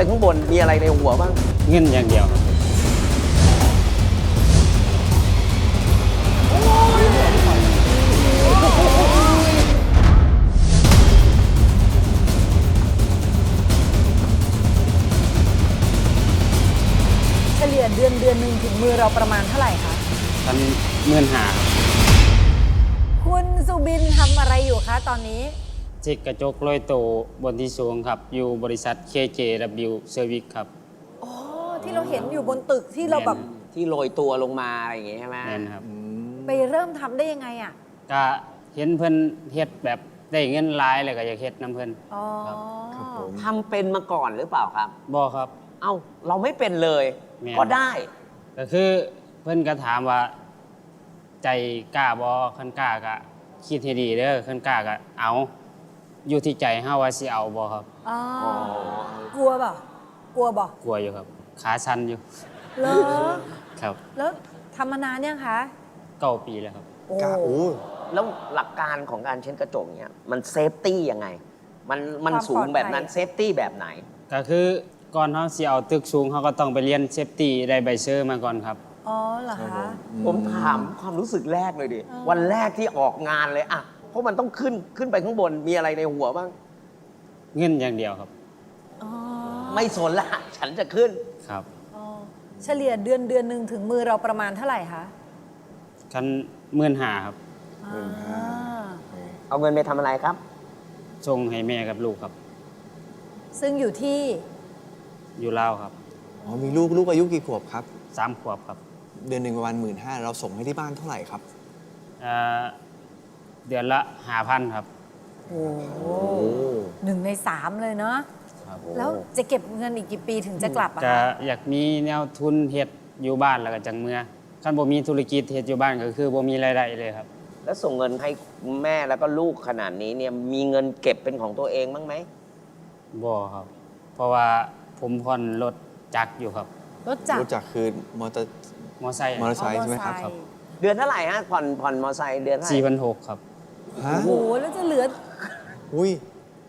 ไปข้างบนมีอะไรในหัวบ้าง เงินอย่างเดียวครับเฉลี่ยเดือนเดือนหนึ่งถึงมือเราประมาณเท่าไหร่คะทันเงินหาครับคุณสุบินทำอะไรอยู่คะตอนนี้ จิกกระจกลอยโตบนที่สูงครับ อยู่บริษัท KJW Service ครับ อ๋อที่เราเห็นอยู่บนตึกที่เราแบบที่โรยตัวลงมาอะไรอย่างงี้ใช่ไหมแม่นครับไปเริ่มทำได้ยังไงอะ ก็เห็นเพิ่นเฮ็ดแบบได้เงินหลายเลยก็อยากเฮ็ดน้ำเพิ่น อ๋อ ครับทำเป็นมาก่อนหรือเปล่าครับ บ่ครับ เอ้า เราไม่เป็นเลย แม่น ก็ได้ ก็คือเพิ่นก็ถามว่า ใจกล้าบ่คันกล้าก็คิดให้ดีเด้อคันกล้าก็เอา อยู่ที่ใจเฮาว่าสิเอาบ่ครับอ๋ออ๋อกลัวเปล่ะกลัวบ่กลัวอยู่ครับ ขาสั่นอยู่เหรอครับแล้วทำมานานยังคะเก้าปีแล้วครับ โอ้กะโอ้แล้วหลักการของการเช็ดกระจกเนี่ยมันเซฟตี้ยังไง มันมันความสูงแบบนั้นปลอดภัยเซฟตี้แบบไหน ก็คือก่อนเฮาสิเอาตึกสูงเฮาก็ต้องไปเรียนเซฟตี้ได้ใบเซอร์มาก่อนครับ อ๋อเหรอครับคะผมผมถามความรู้สึกแรกเลยดิเออวันแรกที่ออกงานเลยอะ เพราะมันต้องขึ้นขึ้นไปข้างบนมีอะไรในหัวบ้าง เงินอย่างเดียวครับ อ๋อไม่สนละ ฉันจะขึ้น ครับอ๋อเฉลี่ยเดือนเดือนหนึ่งถึงมือเราประมาณเท่าไหร่คะคันหมื่นหาครับอ่าเอาเงินไปทำอะไรครับ ส่งให้แม่กับลูกครับ ซึ่งอยู่ที่อยู่ลาวครับอ๋อมีลูกลูกอายุกี่ขวบครับ สามขวบครับเดือนหนึ่งประมาณหมื่นห้าเราส่งให้ที่บ้านเท่าไหร่ครับ เอ่อ เดือนละหาพันครับ โอ้โหหนึ่งในสามเลยเนาะครับแล้วจะเก็บเงินอีกกี่ปีถึงจะกลับอะจะคะอยากมีแนวทุนเฮ็ดอยู่บ้านแล้วก็จังเมื่อคันบ่มีธุรกิจเฮ็ดอยู่บ้านก็คือบ่มีรายได้เลยครับ แล้วส่งเงินให้แม่แล้วก็ลูกขนาดนี้เนี่ยมีเงินเก็บเป็นของตัวเองบ้างไหม บ่ครับ เพราะว่าผมผ่อนรถจักรอยู่ครับ รถจักรรู้จักคือมอเตอร์ มอไซค์มอเตอร์ไซค์ ใช่ไหมครับเอาอเตอร์ซเดือนเท่าไหร่ฮะผ่อนผ่อนมอไซค์เดือนเท่าไหร่4,600ครับ ฮะโอ้โหแล้วจะเหลืออุ้ย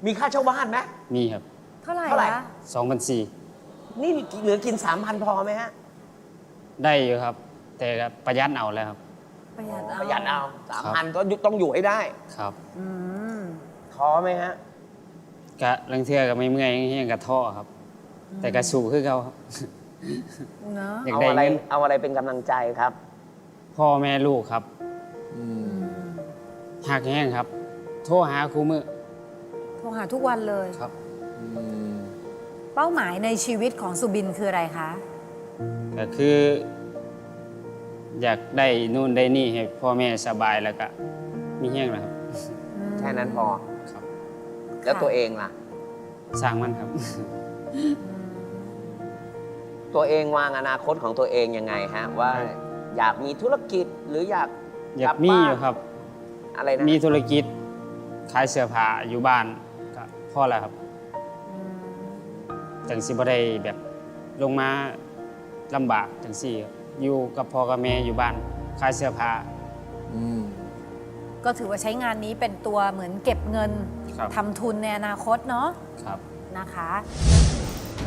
มีค่าเช่าบ้านไหม มีครับเท่าไหร่เท่าไหร่ คะ2,400นี่เหลือกิน 3,000 พอไหมฮะ ได้อยู่ครับ แต่ก็ประหยัดเอาแล้วครับ ประหยัดเอาประหยัดเอาสามพันก็ต้องอยู่ให้ได้ครับอืมท้อไหมฮะก็ลังเทื่อก็ไม่เมื่อยเฮียงกระท้อครับ แต่ก็สู้คือเขาครับ เนาะอยากเอาได้อะไรเงินเอาอะไรเป็นกำลังใจครับ พ่อแม่ลูกครับอืม หักแห้งครับ โทรหาครูมือโทรหาทุกวันเลย ครับอืมเป้าหมายในชีวิตของสุบินคืออะไรคะก็คือ อยากได้นู่นได้นี่ให้พ่อแม่สบายแล้วก็มีแห้งนะครับแค่นั้นพอครับ แล้วตัวเองล่ะ สร้างมันครับ ตัวเองวางอนาคตของตัวเองยังไงฮะ ว่าอยากมีธุรกิจหรืออยากอยากมีอยู่ครับ อะไรนะมีธุรกิจขายเสื้อผ้าอยู่บ้านก็พอแล้วครับจังสิบ่ได้แบบลงมาลำบากจังสี่ครับอยู่กับพ่อกับแม่อยู่บ้านขายเสื้อผ้า อืม ก็ถือว่าใช้งานนี้เป็นตัวเหมือนเก็บเงินครับ ทำทุนในอนาคตเนาะครับ นะคะ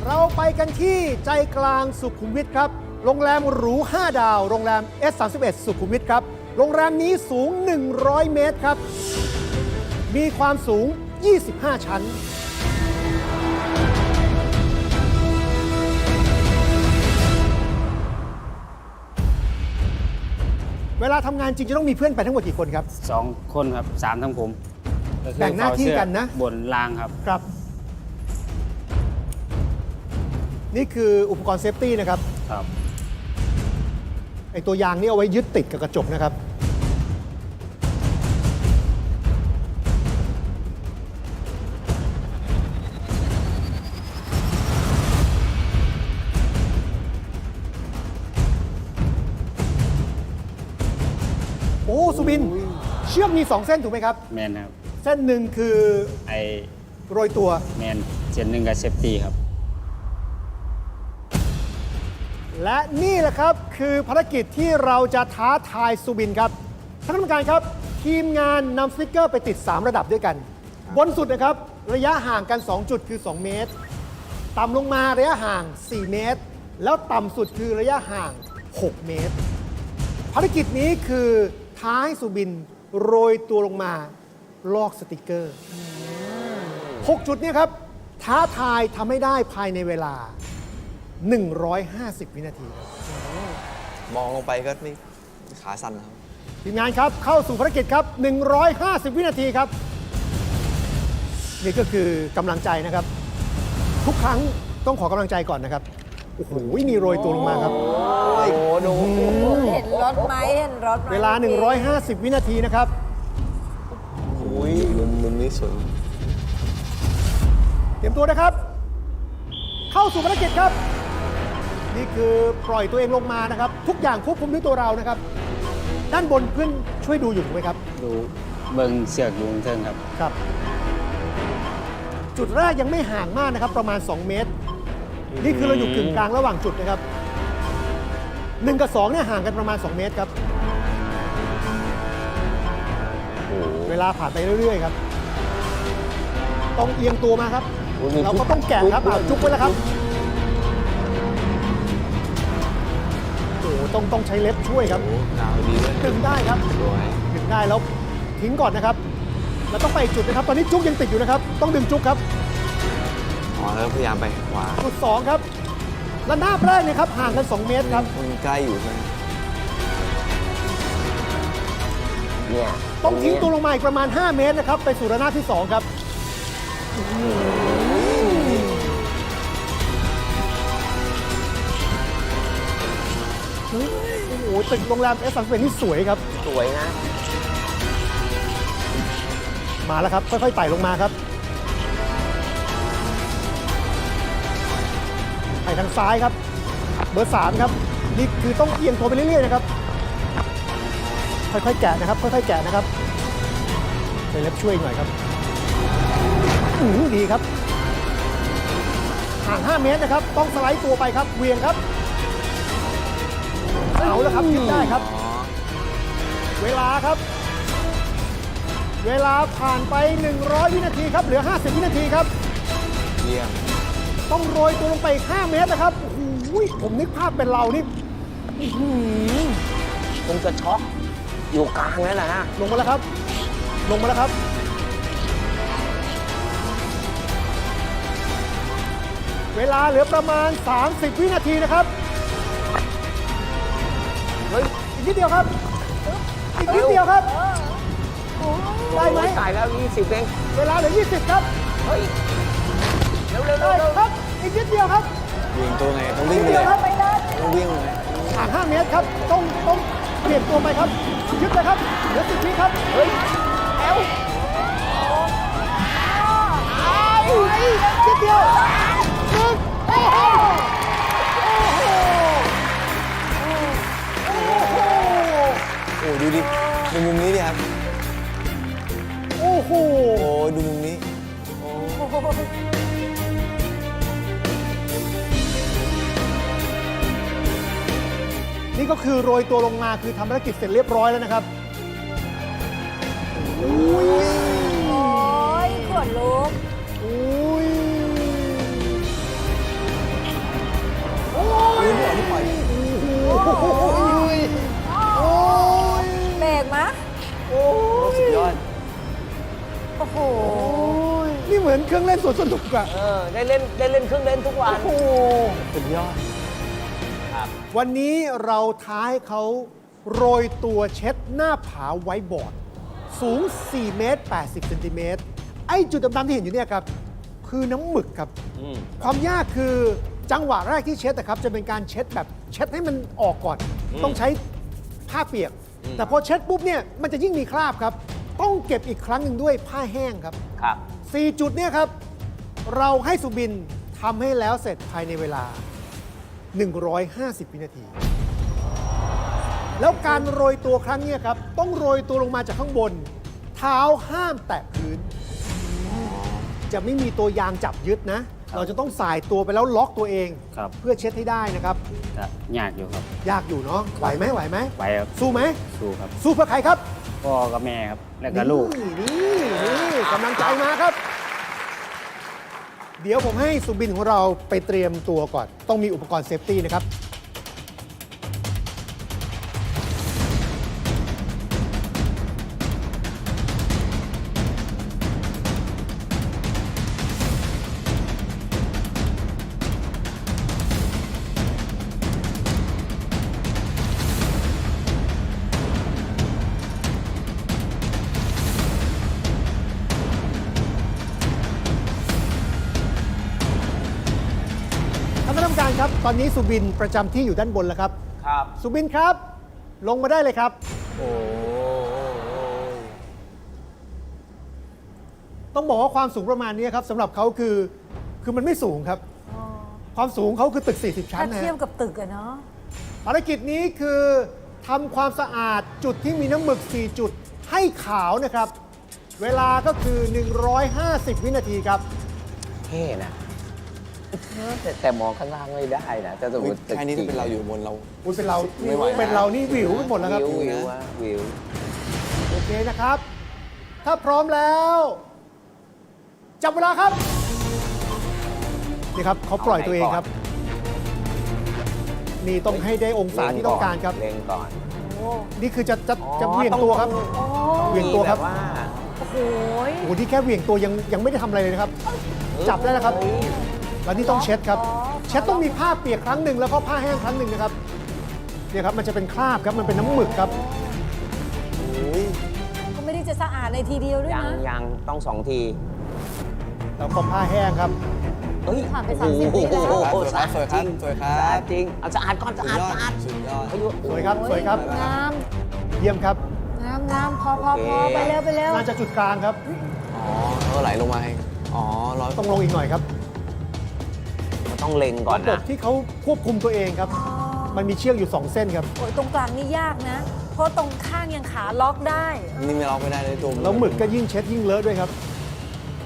เราไปกันที่ใจกลางสุขุมวิทครับ โรงแรมหรู 5 ดาว โรงแรม S31 สุขุมวิทครับ โรงแรมนี้สูง 100 เมตรครับ มีความสูง 25 ชั้น เวลาทำงานจริงจะต้องมีเพื่อนไปทั้งหมดกี่คนครับ สองคนครับสามทั้งผมก็คือแบ่งหน้าที่กันนะเฝ้าเสื้อบนรางครับ ครับ นี่คืออุปกรณ์เซฟตี้นะครับ ครับ ไอตัวยางนี่เอาไว้ยึดติดกับกระจกนะครับ โอ้สุบิน เชือกมี 2 เส้นถูกไหมครับ แมนครับ เส้นหนึ่งคือไอโรยตัวแมนเจนหนึ่งกับเซฟตี้ครับ และนี่แหละครับคือภารกิจที่เราจะท้าทายสุบินครับท่านกรรมการครับ ทีมงานนำสติกเกอร์ไปติด 3 ระดับด้วยกัน บนสุดนะครับ ระยะห่างกัน 2 จุดคือ 2 เมตร ต่ำลงมาระยะห่าง 4 เมตร แล้วต่ำสุดคือระยะห่าง 6 เมตร ภารกิจนี้คือท้ายสุบินโรยตัวลงมา ลอกสติกเกอร์ 6 จุดเนี้ครับ ท้าทายทำให้ได้ภายในเวลา 150 วินาทีครับมองลงไปก็ไม่ขาสั่นแล้วครับทีมงานครับเข้าสู่ภารกิจครับ 150 วินาทีครับ นี่ก็คือกำลังใจนะครับ ทุกครั้งต้องขอกำลังใจก่อนนะครับโอ้โหมีโรยตัวลงมาครับ โอ้โหดูเห็นรถไหมเห็นรถไหมเวลา 150 วินาทีนะครับอุ้ยมุมมุมนี้สวยเตรียมตัวนะครับ เข้าสู่ภารกิจครับ นี่คือปล่อยตัวเองลงมานะครับ ทุกอย่างควบคุมด้วยตัวเรานะครับ ด้านบนเพื่อนช่วยดูอยู่ถูกไหมครับ ดูเบิ่งเสือกอยู่เทิงครับ ครับ จุดแรกยังไม่ห่างมากนะครับ ประมาณ 2 เมตร นี่คือเราอยู่กึ่งกลางระหว่างจุดนะครับ1กับ2เนี่ยห่างกันประมาณ 2 เมตรครับ เวลาผ่านไปเรื่อยๆครับ ต้องเอียงตัวมาครับโอ้โหมีเราก็ต้องแกะครับจุ๊บอ่าจุ๊บไว้แล้วครับ ต้องต้องใช้เล็บช่วยครับโอ้ดาวดีด้วยดึงได้ครับสวยดึงได้แล้วทิ้งก่อนนะครับแล้วต้องไปอีกจุดนะครับ ตอนนี้จุ๊บยังติดอยู่นะครับ ต้องดึงจุ๊บครับอ๋อแล้วพยายามไปขวาจุดสองครับระนาบแรกเนี่ยครับห่างกัน2เมตรครับมันใกล้อยู่ใช่ไหมเนี่ยต้องทิ้งตัวลงมาอีกประมาณ 5 เมตรนะครับ ไปสู่ระนาบที่ 2 ครับ โอ้โหตึกโรงแรมเอสสันนี่สวยครับ สวยนะ มาแล้วครับ ค่อยๆไต่ลงมาครับไปทางซ้ายครับ เบอร์สามครับ นี่คือต้องเอียงตัวไปเรื่อยๆนะครับ ค่อยๆแกะนะครับ ค่อยๆแกะนะครับใช้เล็บช่วยหน่อยครับอือดีครับห่าง 5 เมตรนะครับ ต้องสไลด์ตัวไปครับเวียงครับ เอาแล้วครับยึดได้ครับอ๋อเวลาครับ เวลาผ่านไป 100 วินาทีครับเหลือ 50 วินาทีครับ เยี่ยมต้องโรยตัวลงไปอีก5เมตรนะครับโอ้โหผมนึกภาพเป็นเรานี่อื้อหือคงจะช็อกอยู่กลางนั่นแหละฮะลงมาแล้วครับ ลงมาแล้วครับ เวลาเหลือประมาณ 30 วินาทีนะครับเฮ้ยอีกนิดเดียวครับอีกนิดเดียวครับได้ไหมโอ้ยตายแล้ว20เองเวลาเหลือ20 ครับเฮ้ยเร็วเร็วเร็ได้วเร็วครับอีกนิดเดียวครับวิ่งตัวไงต้องวิ่งนิดเลเดียยวครับต้องวิ่งเลยห่าง5เมตรครับต้องต้องเปลี่ยนตัวไปครับยึดเลยครับเหลือ10วิครับเฮ้ยแอลนิดเดียวหนึ่งโอ้โห อ้ดูดิดูมุมนี้ดิครับ โอ้โห โอ้ดูมุมนี้ นี่ก็คือโรยตัวลงมาคือทำภารกิจเสร็จเรียบร้อยแล้วนะครับโอ้ย โอ้โหโอ้ยนี่เหมือนเครื่องเล่นสวนสนุกอะเออได้เล่นได้เล่นเครื่องเล่นทุกวัน โอ้โหสุดยอดวันนี้เราท้ายเขาโรยตัวเช็ดหน้าผาไว้บอร์ด สูง 4 เมตร 80เซนติเมตร ไอ้จุดดำๆที่เห็นอยู่เนี่ยครับ คือน้ำหมึกครับ อืมความยากคือจังหวะแรกที่เช็ดนะครับ จะเป็นการเช็ดแบบเช็ดให้มันออกก่อน ต้องใช้ผ้าเปียก แต่พอเช็ดปุ๊บเนี่ยมันจะยิ่งมีคราบครับ ต้องเก็บอีกครั้งหนึ่งด้วยผ้าแห้งครับครับ 4จุดเนี่ยครับ เราให้สุบินทำให้แล้วเสร็จภายในเวลา 150 วินาที แล้วการโรยตัวครั้งเนี้ยครับ ต้องโรยตัวลงมาจากข้างบน เท้าห้ามแตะพื้น จะไม่มีตัวยางจับยึดนะ เราจะต้องสายตัวไปแล้วล็อกตัวเอง ครับ เพื่อเช็ดให้ได้นะครับ ก็ยากอยู่ครับ ยากอยู่เนาะไหวไหมไหวไหมไปครับสู้ไหม สู้ครับ สู้เพื่อใครครับ พ่อกับแม่ครับ แล้วก็ลูก นี่นี่นี่กำลังใจมาครับ เดี๋ยวผมให้สุบินของเราไปเตรียมตัวก่อน ต้องมีอุปกรณ์เซฟตี้นะครับ คณะกรรมการครับ ตอนนี้สุบินประจำที่อยู่ด้านบนแล้วครับ ครับ สุบินครับ ลงมาได้เลยครับ โอ้โหต้องบอกว่าความสูงประมาณนี้ครับสำหรับเขาคือคือมันไม่สูงครับความสูงเขาคือตึก 40 ชั้ถ้านนะเทียบฮะกับตึกอะเนาะภารกิจนี้คือทำความสะอาดจุดที่มีน้ำหมึก 4 จุดให้ขาวนะครับ เวลาก็คือ 150 วินาทีครับ เท่นะ แต่แต่มองข้างล่างไม่ได้นะถ้าสมมติแค่นี้ถ้าเป็นเราอยู่บนเรา อุ้ยเป็นเราไม่ไหวนะ เป็นเรานี่วิวไปหมดแล้วครับวิววิวอะวิว โอเคนะครับ ถ้าพร้อมแล้ว จับเวลาครับ นี่ครับเขาปล่อยตัวเองครับ นี่ต้องให้ได้องศาที่ต้องการครับ เล็งก่อนโอ้นี่คือจะจะอ๋อจะเหวี่ยงตัวครับต้องโอ้เหวี่ยงตัวครับ มีแว่าโอ้โห โอ้โหที่แค่เหวี่ยงตัวยังยังไม่ได้ทำอะไรเลยนะครับ จับได้แล้วครับ เฮ้ย แล้วนี่ต้องเช็ดครับอ๋อเช็ดต้องมีผ้าเปียกครั้งหนึ่งแล้วก็ผ้าแห้งครั้งหนึ่งนะครับเนี่ยครับมันจะเป็นคราบครับมันเป็นน้ำหมึกครับก็ไม่ได้จะสะอาดในทีเดียวด้วยยังนะ ยังต้องสองทีแล้วก็ผ้าแห้งครับเอ้ยผ่านไป30วิแล้ว โอ้โหสวยครับสะอาดจริงสวยครับ สะอาดจริงเอาสะอาดก่อนสุสะดอาดยอดสะอาดสุดยอด อายุ สวยครับสวยครับ งามเยี่ยมครับงามงามพอพอพอไปเร็วไปเร็วน่าจะจุดกลางครับ อ๋อเออไหลลงมาให้อ๋อร้อยต้องลงอีกหน่อยครับมัน ต้องเล็งก่อนระบบนะที่เขาควบคุมตัวเองครับ มันมีเชือกอยู่ 2 เส้นครับ โอ้ยตรงกลางนี่ยากนะ เพราะตรงข้างยังขาล็อกได้ นี่ไม่ล็อกไม่ได้เลยตัวแล้วหมึกก็ยิ่งเช็ดยิ่งเลอะด้วยครับ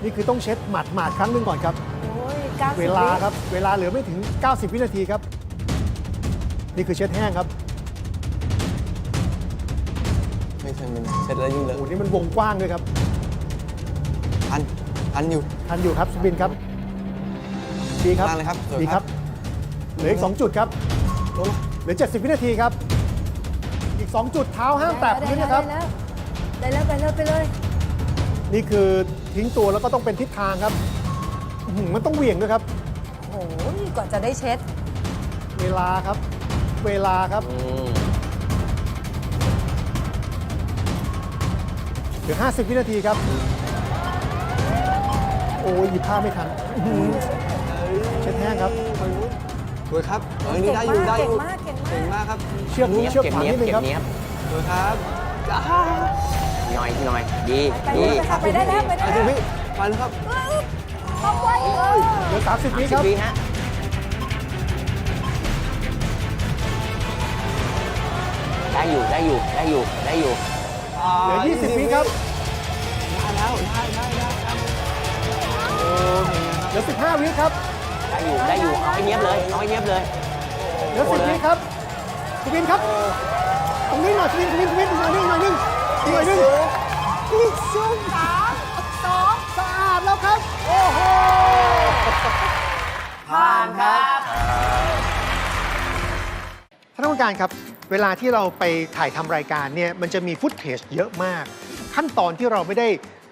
นี่คือต้องเช็ดหมาดหมาดๆครั้งหนึ่งก่อนครับ โอ้ยก้าสิบเวลาครับ เวลาเหลือไม่ถึง 90 วินาทีครับ นี่คือเช็ดแห้งครับไม่ใช่มันเสร็จแล้วยิ่งเลโอ้อะโหนี่มันวงกว้างด้วยครับ ทันทันอยู่ ทันอยู่ครับสุบินครับ ดีครับ มากเลยครับสวยดีคครัรับ บ เหลืออีก 2 จุดครับเหลือ 70 วินาทีครับ อีก 2 จุดเท้าห้ามแตะพื้นนะครับ ได้แล้วได้แล้วไปเลยไปเลยนี่คือทิ้งตัวแล้วก็ต้องเป็นทิศทางครับอื้อหือมันต้องเหวี่ยงด้วยครับ โอ้ยกว่าจะได้เช็ด เวลาครับ เวลาครับอืมเหลือ 50 วินาทีครับ โอ้ยหยิบผ้าไม่ทันอื้อหือเช็ดแห้งครับ สวยครับเออนี่ได้อยู่ได้อยู่เก่งมากเก่งมาก เก่งมากครับเชือกเนียบเชือกเก็บขวาเนียนิบดนึงเก็ครับบเนียบสวยครับหน่อยหน่อยดีไปดีเลยค่ะไปได้แล้วไปได้อาแล้จุวพี่มาแล้วครับเอาไว้เออเหลือ30วิสิครับ วิฮะได้อยู่ได้อยู่ได้อยู่ได้อยู่เหลือ20วิครับ ได้แล้วได้ได้ได้ครับโอ้เพลงนะครับเหลือ15วิครับ ได้อยู่ได้อยู่เอาให้เนียบเลยเอาให้เนียบเลยเหลือ10วิครับสุบินครับ ตรงนี้หน่อยสุบินสุบินสุบินอีกหน่อยนึงอีกหน่อยนึงอีกหน่อยนึงอีกสองสามสองสะอาดแล้วครับ โอ้โห ผ่านครับท่านผู้การครับ เวลาที่เราไปถ่ายทำรายการเนี่ย มันจะมีฟุตเทจเยอะมาก ขั้นตอนที่เราไม่ได้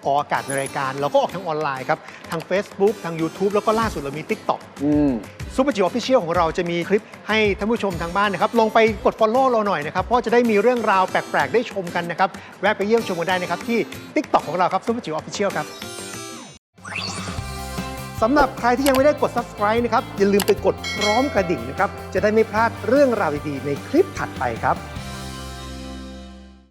ออกอากาศในรายการ เราก็ออกทางออนไลน์ครับ ทาง Facebook ทาง YouTube แล้วก็ล่าสุดเรามี TikTok อืม ซูเปอร์จิ๋วออฟฟิเชียลของเราจะมีคลิปให้ท่านผู้ชมทางบ้านนะครับ ลงไปกด Follow เราหน่อยนะครับ เพราะจะได้มีเรื่องราวแปลก ๆ ได้ชมกันนะครับ แวะไปเยี่ยมชมกันได้นะครับ ที่ TikTok ของเราครับซูเปอร์จิ๋วออฟฟิเชียลครับ สำหรับใครที่ยังไม่ได้กด subscribe นะครับ อย่าลืมไปกดพร้อมกระดิ่งนะครับ จะได้ไม่พลาดเรื่องราวดีๆ ในคลิปถัดไปครับ